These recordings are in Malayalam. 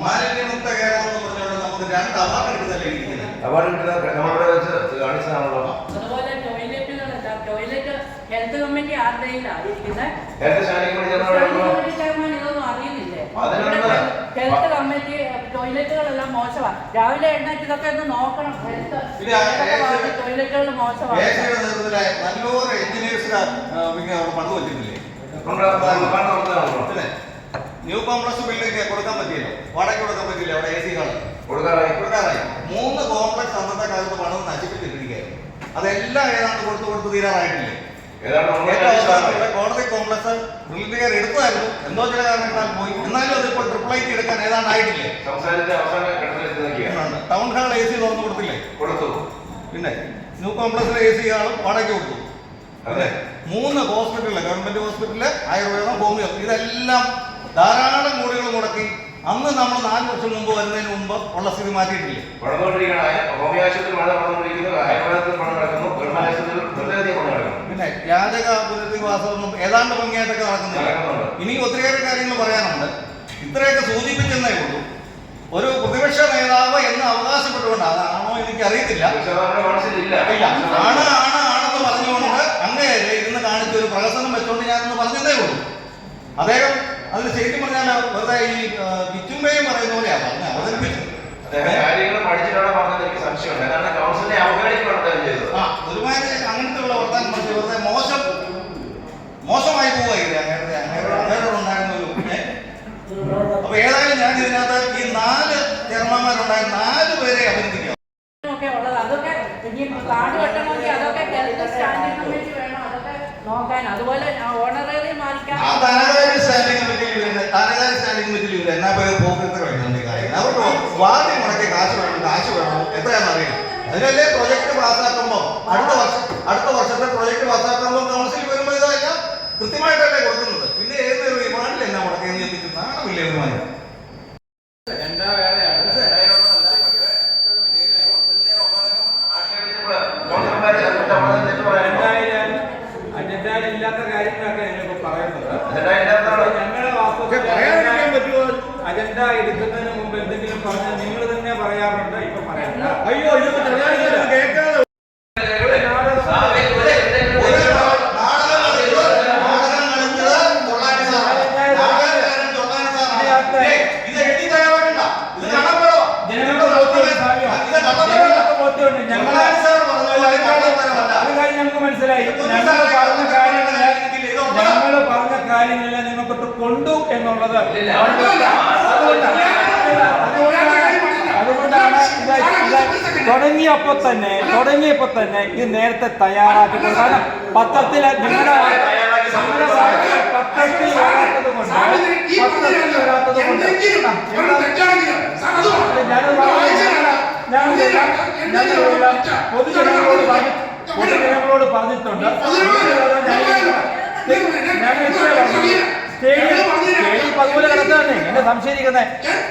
മാലിന്യമുക്ത കേരളം എന്ന് പറഞ്ഞുകൊണ്ട് നമുക്ക് രണ്ട് അവാർഡ് എടുക്കുന്നല്ലേ ഇരിക്കുന്നത്. അവാർഡ് കിട്ടുന്ന നമ്മളിവിടെ വെച്ച് കാണിച്ചതാണല്ലോ. അതുപോലെ ടോയ്ലറ്റുകളല്ല ടോയ്ലറ്റ് ഹെൽത്ത് കമ്മിറ്റി ആരുടെയിലാ ഇരിക്കുന്നത് ഇതൊന്നും അറിയുന്നില്ലേ? ഹെൽത്ത് കമ്മിറ്റി ടോയ്ലറ്റുകളെല്ലാം മോശമാണ് രാവിലെ എഴുന്നേറ്റ് ഇതൊക്കെ ഒന്ന് നോക്കണം. ഹെൽത്ത് ടോയ്ലറ്റുകൾ മോശമാണ് നല്ലൊരു എഞ്ചിനീയേഴ്സിനെ പണിത് വെച്ചിട്ടില്ലേ? ന്യൂ കോംപ്ലക്സ് ബിൽഡിംഗ് കൊടുക്കാൻ പറ്റില്ല വാടക കൊടുക്കാൻ പറ്റില്ല അവിടെ എ സി ഹാൾ കൊടുക്കാറായി. കൊടുക്കാറായി. മൂന്ന് കോംപ്ലക്സ് അന്നത്തെ കാലത്ത് പണം നശിപ്പിച്ചിട്ടിരിക്കുകയായിരുന്നു. അതെല്ലാം ഏതാണ്ട് കൊടുത്തു കൊടുത്ത് തീരാറായിട്ടില്ലേ? കോടതി കോംപ്ലക്സ് ബിൽഡിംഗ് എടുത്തായിരുന്നു എന്തോ ചില കാരണങ്ങളാൽ പോയി. എന്നാലും അതിപ്പോൾ ട്രിപ്പിൾ ഐ ടി എടുക്കാൻ ഏതാണ്ട് ആയിട്ടില്ലേ? ടൗൺ ഹാൾ എ സി തുറന്നു കൊടുത്തില്ലേ? കൊടുത്തു. പിന്നെ ന്യൂ കോംപ്ലക്സിലെ എ സി ഹാളും വാടക കൊടുത്തു. അതെ. മൂന്ന് ഹോസ്പിറ്റലിൽ ഗവൺമെന്റ് ഹോസ്പിറ്റലിൽ ആയുർവേദം ഹോമിയോ ഇതെല്ലാം ധാരാളം കോടികൾ മുടക്കി അന്ന് നമ്മൾ നാല് വർഷം മുമ്പ് വരുന്നതിന് മുമ്പ് ഉള്ള സ്ഥിതി മാറ്റിയിട്ടില്ലേ? പിന്നെ യാചക ഏതാണ്ട് ഭംഗിയായിട്ടൊക്കെ നടക്കുന്നില്ല. നടക്കുന്നുണ്ട്. ഇനി ഒത്തിരിയേറെ കാര്യങ്ങൾ പറയാനുണ്ട്. ഇത്രയൊക്കെ സൂചിപ്പിച്ചെന്നേ ഉള്ളൂ. ഒരു പ്രതിപക്ഷ നേതാവ് എന്ന് അവകാശപ്പെട്ടുകൊണ്ട് അതാണോ എനിക്ക് അറിയത്തില്ല. ആണ് ആണ് ആണെന്ന് പറഞ്ഞുകൊണ്ട് അങ്ങേരെ ഇരുന്ന് കാണിച്ച ഒരു പ്രഹസനം വെച്ചുകൊണ്ട് ഞാനൊന്ന് പറഞ്ഞതേ ഉള്ളൂ. അദ്ദേഹം അതിൽ ശരിക്കും പറഞ്ഞാൽ വെറുതെ ഈ വിറ്റുമ്പയും പറയുന്ന പോലെയാ പറഞ്ഞ അവതരിപ്പിച്ചത്. കാര്യങ്ങൾ പഠിച്ചിട്ടാണ് പറഞ്ഞത് എനിക്ക് സംശയമുണ്ട്. കാരണം കൗൺസിലിനെ അവഗണിക്കുകയാണ് അദ്ദേഹം ചെയ്തത്. ആ ഒരുമാതിരി അങ്ങനത്തെ ഉള്ള വർത്താൻ വെറുതെ മോശം മോശമായി പോവുകയില്ല അങ്ങേരുടെ അങ്ങേരോട് ഉണ്ടായിരുന്ന ഒരു ഏ? അപ്പൊ ഏതായാലും ഞാൻ ഇതിനകത്ത് ഈ നാല് ചെയർമാന്മാരുണ്ടായ നാല് പേരെ അഭിനന്ദിക്കാം ഒക്കെ ഉള്ളത് അതൊക്കെ ഇനി കാട് വെട്ടണമെങ്കിൽ അതൊക്കെ ഹെൽത്ത് സ്റ്റാൻഡിംഗ് കമ്മിറ്റി വേണം അതൊക്കെ നോക്കാൻ അതുപോലെ ഓണറേറിയം മാനിക്കാൻ ആ ധനകാര്യ സ്റ്റാൻഡിംഗ് കമ്മിറ്റിയിൽ വരുന്ന ധനകാര്യ സ്റ്റാൻഡിംഗ് കമ്മിറ്റിയിൽ വരുന്ന എന്നാ പേര് പോക്കറ്റ് വേണം കാര്യം അവർക്ക് വാർഡിൽ മുടക്കി കാശ് വേണം കാശ് വേണം? എത്രയാണെന്ന് അറിയാം. അതിനല്ലേ പ്രൊജക്ട് പാസ്സാക്കുമ്പോൾ അടുത്ത വർഷം അടുത്ത വർഷത്തെ പ്രൊജക്ട് പാസ്സാക്കുമ്പോൾ കൗൺസിൽ വരുമ്പോൾ ഇതല്ല കൃത്യമായിട്ടല്ലേ കൊടുക്കുന്നത്. പിന്നെ ഏത് വാർഡിൽ എന്നാ എന്താ വേറെയാണ്? എന്തായാലും അജണ്ടയിൽ ഇല്ലാത്ത കാര്യങ്ങളൊക്കെ ഞങ്ങൾ പറയുന്നത് ഞങ്ങളുടെ പക്ഷെ പറയാൻ പറ്റുമോ? അജണ്ട എടുക്കുന്നതിന് മുമ്പ് എന്തെങ്കിലും പറഞ്ഞാൽ നിങ്ങൾ തന്നെ പറയാറുണ്ട് ഇപ്പൊ പറയണ്ട അയ്യോ കേൾക്കാതെ കാര്യങ്ങളെല്ലാം പറഞ്ഞ കൊണ്ടു എന്നുള്ളത്. അതുകൊണ്ടാണ് തന്നെ തുടങ്ങിയപ്പോ തന്നെ ഇത് നേരത്തെ തയ്യാറാക്കി കാരണം പത്രത്തിൽ നിങ്ങളുടെ പത്രത്തിൽ വരാത്തത് കൊണ്ട് പത്രത്തിൽ വരാത്തത് കൊണ്ട്. ഞാൻ പൊതുജനങ്ങളോട് പറഞ്ഞു പൊതുജനങ്ങളോട് പറഞ്ഞിട്ടുണ്ട്. ഞാൻ ഇത്രേ പറഞ്ഞു. സ്റ്റേഡിയം സ്റ്റേഡിയം ഇപ്പൊ അതുപോലെ കിടക്കുകയാണ്. എന്നെ സംശയിക്കുന്നത്.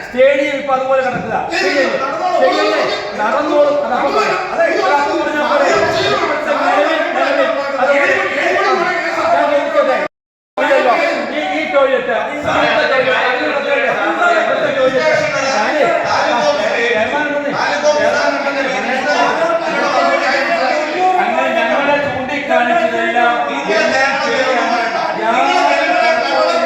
സ്റ്റേഡിയം ഇപ്പൊ അതുപോലെ കിടക്കുക ശരിയല്ലേ? നടന്നോളും. അതെ, അതപ്പോ പറഞ്ഞാ പോരെ. ഇപ്പോഴത്തെ നിലവിൽ- നിലവിൽ അതുപോലെ ഞാൻ ചോദിക്കട്ടെ? ഇല്ലല്ലോ. ഈ- ഈ ടോയ്ലറ്റ് ഈ ഇവിടുത്തെ ടോയ്ലറ്റ്, അത് ഇവിടുത്തെ ടോയ്ലറ്റ്, ഇവിടുത്തെ ടോയ്ലറ്റ്. ഞാനേ, ആ, ചെയർമാൻ ഉണ്ടെന്നേ. ചെയർമാൻ ഉണ്ടെന്നേ. അങ്ങനെ ഞങ്ങളെ ചൂണ്ടിക്കാണിച്ചതെല്ലാം എല്ലാം ശരിയാണ്. യാതൊരു ഞങ്ങളെ ഇപ്പൊ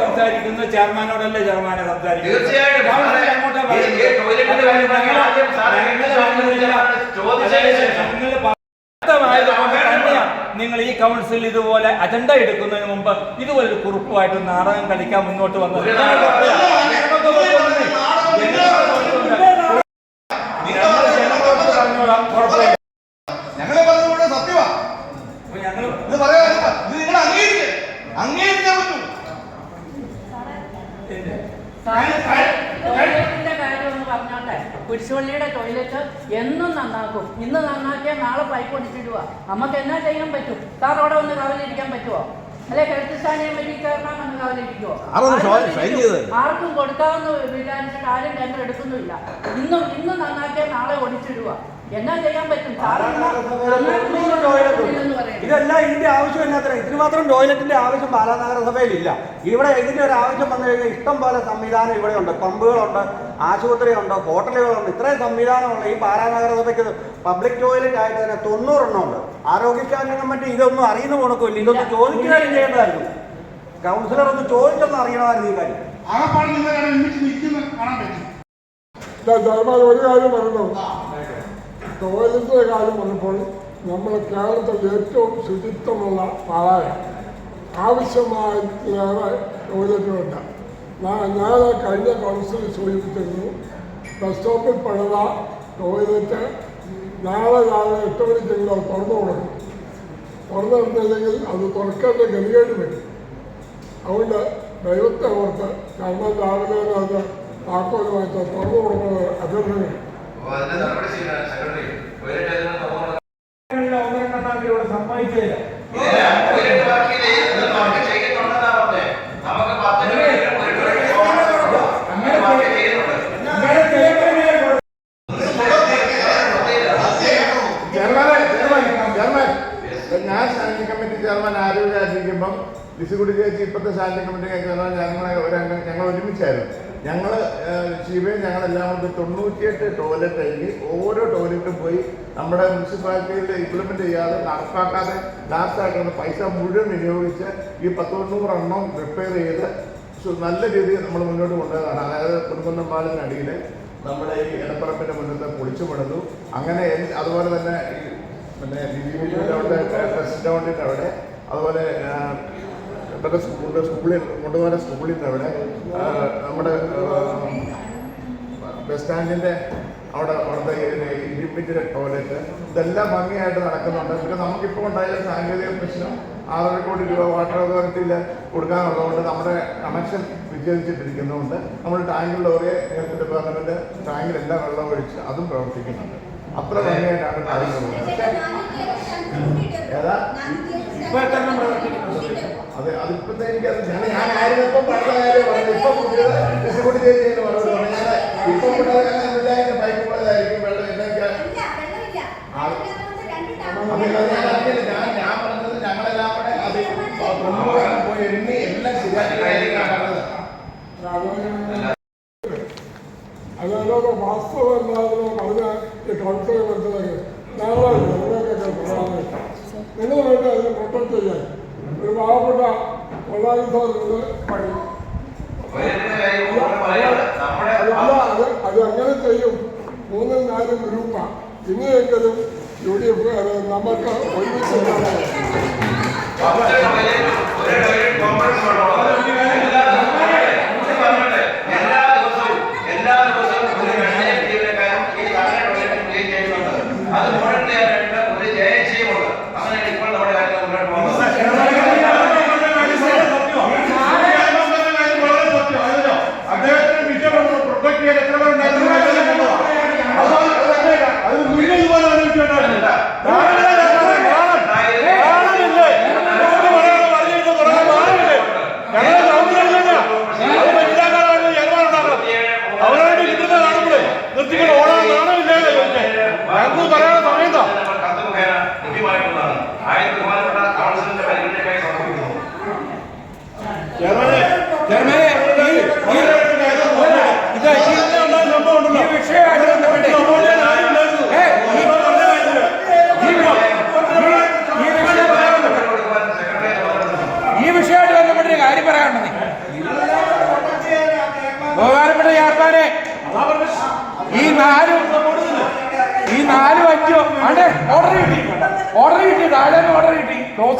സംസാരിക്കുന്ന ചെയർമാനോടല്ലേ ചെയർമാനെ സംസാരിക്കുന്നത്? തീർച്ചയായിട്ടും. നിങ്ങൾ ഈ കൗൺസിൽ ഇതുപോലെ അജണ്ട എടുക്കുന്നതിന് മുമ്പ് ഇതുപോലൊരു കുറിപ്പുമായിട്ട് നാടകം കളിക്കാൻ മുന്നോട്ട് വന്നത് ഒരു നാടകം. ജനങ്ങൾക്ക് ബോധ്യമുണ്ട്. ജനങ്ങൾക്ക് ബോധ്യമുണ്ട്. ഞങ്ങൾ ജനങ്ങളോട് പറഞ്ഞോളാം കുഴപ്പമില്ല ഞങ്ങളെ പറഞ്ഞതുകൊണ്ട് സത്യമാ അപ്പൊ ഞങ്ങൾ ഇത് പറയാൻ ഇത് നിങ്ങൾ ടോയ്ലറ്റിന്റെ കാര്യം പറഞ്ഞോട്ടെ? കുരിശുപള്ളിയുടെ ടോയ്ലറ്റ് എന്നും നന്നാക്കും. ഇന്ന് നന്നാക്കിയാൽ നാളെ പൈപ്പ് ഒടിച്ചിടുക നമുക്ക് എന്നാ ചെയ്യാൻ പറ്റും? സാർ അവിടെ ഒന്ന് കാവലിരിക്കാൻ പറ്റുമോ അല്ലെ കമ്മിറ്റി ചെയർമാൻ ഒന്ന് കാവലിരിക്കും ഇരിക്കുവോ ആരൊന്ന് ഷോ- ഷൈൻ ചെയ്തത്? ആർക്കും കൊടുക്കാമെന്ന് വിചാരിച്ചിട്ട് ആരും ടെൻഡർ എടുക്കുന്നില്ല ഇന്നും ഇന്ന് നന്നാക്കിയാൽ നാളെ ഒടിച്ചിടുക എന്നാ ചെയ്യാൻ പറ്റും. ഇതെല്ലാം ഇതിന്റെ ആവശ്യം എന്നാത്ര ഇതിന് മാത്രം ടോയ്ലറ്റിന്റെ ആവശ്യം പാലാ നഗരസഭയിലില്ല ഇവിടെ ഇതിന്റെ ഒരു ആവശ്യം വന്നു കഴിഞ്ഞാൽ ഇഷ്ടം പോലെ സംവിധാനം ഇവിടെ ഉണ്ട് പമ്പുകളുണ്ട് ആശുപത്രിയുണ്ട് ഹോട്ടലുകളുണ്ട്. ഇത്രയും സംവിധാനമുള്ള ഈ പാലാ നഗരസഭയ്ക്ക് പബ്ലിക് ടോയ്ലറ്റ് ആയിട്ട് തന്നെ തൊണ്ണൂറെണ്ണം ഉണ്ട്. ആരോഗ്യ സ്റ്റാൻഡിംഗ് കമ്മിറ്റി ഇതൊന്നും അറിയുന്ന കൊടുക്കില്ല ഇതൊന്നും ചോദിക്കുകയും ചെയ്യേണ്ടതായിരുന്നു. കൗൺസിലർ ഒന്ന് ചോദിച്ചൊന്നും അറിയണമായിരുന്നു ഈ കാര്യം. കാണാൻ പറ്റും. ഒരു കാര്യം പറഞ്ഞു ടോയ്ലറ്റിന്റെ കാര്യം പറഞ്ഞപ്പോൾ നമ്മുടെ കേരളത്തിൽ ഏറ്റവും ശുചിത്വമുള്ള പാലായ ആവശ്യമായിലേറെ ടോയ്ലറ്റുകളുണ്ട് ഞാൻ കഴിഞ്ഞ കൗൺസിലിൽ സൂചിപ്പിച്ചിരുന്നു. ബസ് സ്റ്റോപ്പിൽ പണിത ടോയ്ലറ്റ് നാളെ രാവിലെ എട്ട് മണിക്കെങ്കിലും അത് തുറന്നു കൊടുക്കും തുറന്നു കൊടുത്തില്ലെങ്കിൽ അത് തുറക്കേണ്ട ഗതികേട് വരും. അതുകൊണ്ട് ദൈവത്തെ ഓർത്ത് കാരണം രാവിലെ അത് താക്കോലുമായിട്ട് തുറന്നു കൊടുക്കുന്നത് അഭ്യർത്ഥനയാണ്. ഞാൻ സ്റ്റാൻഡിംഗ് കമ്മിറ്റി ചെയർമാൻ ആരോഗ്യമായിരിക്കുമ്പം ഡിസ്ട്രിബ്യൂട്ട് ചേച്ചി ഇപ്പോഴത്തെ സ്റ്റാൻഡിംഗ് കമ്മിറ്റി ചെയർമാൻ ഞങ്ങളെ ഒരു അംഗം ഞങ്ങൾ ഒരുമിച്ചായിരുന്നു. ഞങ്ങൾ ശിവയും ഞങ്ങളെല്ലാം കൊണ്ട് തൊണ്ണൂറ്റിയെട്ട് ടോയ്ലറ്റ് ആയി ഓരോ ടോയ്ലറ്റും പോയി നമ്മുടെ മുനിസിപ്പാലിറ്റിയിൽ ഇംപ്ലിമെന്റ് ചെയ്യാതെ നടപ്പാക്കാതെ ലാസ്റ്റാക്കുന്ന പൈസ മുഴുവൻ വിനിയോഗിച്ച് ഈ പത്തൊണ്ണൂറെണ്ണം റിപ്പയർ ചെയ്ത് നല്ല രീതിയിൽ നമ്മൾ മുന്നോട്ട് കൊണ്ടുപോയതാണ് അതായത് കുടുംബം അടിയിൽ നമ്മുടെ ഈ ഇടപ്പറപ്പിന്റെ മുന്നത്തെ പൊളിച്ചു പണിതു അങ്ങനെ അതുപോലെ തന്നെ പിന്നെ അവിടെ പ്രസ് ഗ്രൗണ്ടിന്റെ അവിടെ അതുപോലെ സ്കൂളിന്റെ സ്കൂളിൽ സ്കൂളിൽ കൊണ്ടുപോകുന്ന സ്കൂളിന്റെ അവിടെ നമ്മുടെ ബസ് സ്റ്റാൻഡിന്റെ അവിടെ അവിടുത്തെ ഇരുമ്പിന്റെ ടോയ്ലറ്റ് ഇതെല്ലാം ഭംഗിയായിട്ട് നടക്കുന്നുണ്ട്. പിന്നെ നമുക്കിപ്പോൾ ഉണ്ടായ സാങ്കേതിക പ്രശ്നം ആറര കോടി രൂപ വാട്ടർ അതോറിറ്റിയിൽ കൊടുക്കാനുള്ളതുകൊണ്ട് നമ്മുടെ കണക്ഷൻ വിച്ഛേദിച്ചിട്ടിരിക്കുന്നതുകൊണ്ട് നമ്മൾ ടാങ്കിൽ ഒരേ ഡിപ്പാർട്ട്മെന്റ് ടാങ്കിൽ എല്ലാം വെള്ളം ഒഴിച്ച് അതും പ്രവർത്തിക്കുന്നുണ്ട്. അത്ര ഭംഗിയായിട്ടാണ് കാര്യങ്ങൾ പക്ഷേ ഏതാ? ഇപ്പൊ എത്ര എണ്ണം പ്രവർത്തിക്കുന്നുണ്ട്? അത് അതിപ്പോഴത്തെ എനിക്കത് ഞാൻ ഞാൻ ആയിരുന്നപ്പോൾ പഴയ കാര്യം പറഞ്ഞു. ഇപ്പൊ പുതിയത് കൃഷിക്കുട്ടി ചേച്ചിയുടെ മറുപടി പറഞ്ഞു. ഞാൻ ഇപ്പൊ പുള്ളേരുടെ പൈപ്പ് പോയതായിരിക്കും വെള്ളം എന്നൊക്കെ ഞാൻ ഞാൻ ഞാൻ പറഞ്ഞത് ഞങ്ങളെല്ലാം കൂടെ അത് കൊണ്ടുപോകാൻ പോയി എണ്ണി എല്ലാം ശരിയാക്കി പറഞ്ഞത്. അതിനോട് വാസ്തവമല്ലാതെ പറഞ്ഞ ഈ കൗൺസിൽ മനസ്സിലാക്കി ഞങ്ങളെ നിങ്ങളൊക്കെ പ്രധാനമായിട്ട് നിങ്ങൾ വേണ്ട അതിനെ പ്രൊട്ടക്ട് ചെയ്യാൻ ഒരു പാവപ്പെട്ട കൊള്ളായുധമുണ്ട് പണി അല്ല അത് അത് അങ്ങനെ ചെയ്യും. മൂന്നും നാലും ഗ്രൂപ്പാണ് ഇനിയെങ്കിലും യു ഡി എഫ് നമുക്ക് ഒരുമിച്ച് ഉണ്ടാകാം. പത്ത് ടോയ്ലറ്റ് ഒരു ടോയ്ലറ്റ് കോംപ്ലക്സ് വേണം എല്ലാ ദിവസവും പറഞ്ഞിട്ട് എല്ലാ ദിവസവും എല്ലാ ദിവസവും ഒരു ഗവൺമെന്റ് ജീവനക്കാരും ഈ സകല ടോയ്ലറ്റ് ക്ലീൻ ചെയ്യുന്നുണ്ട് അത് മോണിറ്റർ ചെയ്യാനായിട്ട് ഒരു ജയചിയുമുണ്ട് അങ്ങനെയാണ് ഇപ്പോൾ നമ്മുടെ കാര്യങ്ങൾ മുന്നോട്ട് പോകുന്നത് അദ്ദേഹത്തിന് വിഷയം പ്രൊട്ടക്ട് ചെയ്യാൻ എത്ര പേരുണ്ടായിരുന്നു അത് മുന്നേ ഇതുപോലെ ആലോചിച്ചിട്ടുണ്ടായിരുന്നു കാണാനില്ലേ? ഇത് പറയാതെ പറഞ്ഞിട്ട് തുടങ്ങാൻ പാടില്ലേ? ഞങ്ങളെ സൗകര്യമില്ല. അത് മനസ്സിലാക്കാനാണ് ഞങ്ങൾ ഉണ്ടാക്കുന്നത്. അവരായിട്ട് കിട്ടുന്ന കാണുമ്പോഴേ നിർത്തിക്കൊണ്ട് ഓടാൻ നാണമില്ലേ ചോദിച്ചേ ഞങ്ങൾക്ക് പറയാനുള്ള സമയം എന്താ കത്ത് മുഖേന ലഭ്യമായിട്ടുള്ളതാണ് ആയിരത്തി ബഹുമാനപ്പെട്ട കൗൺസിലിന്റെ പരിഗണനയ്ക്കായി സമർപ്പിക്കുന്നു ചെറുമനെ ചെറുമനെ ഈ ഈ ഇത് ഈ ഉണ്ടായ സംഭവം ഉണ്ടല്ലോ ഈ വിഷയമായിട്ട് ബന്ധപ്പെട്ട് ഏ, ഈ ഈ വി- ഈ വിഷയം പറയാനുണ്ട് സെക്രട്ടറി ചുമതല ഈ വിഷയമായിട്ട് ബന്ധപ്പെട്ട ഒരു കാര്യം പറയാനുണ്ട് ബഹുമാനപ്പെട്ട യാർപ്പാനെ ഈ നാലും ഈ നാലും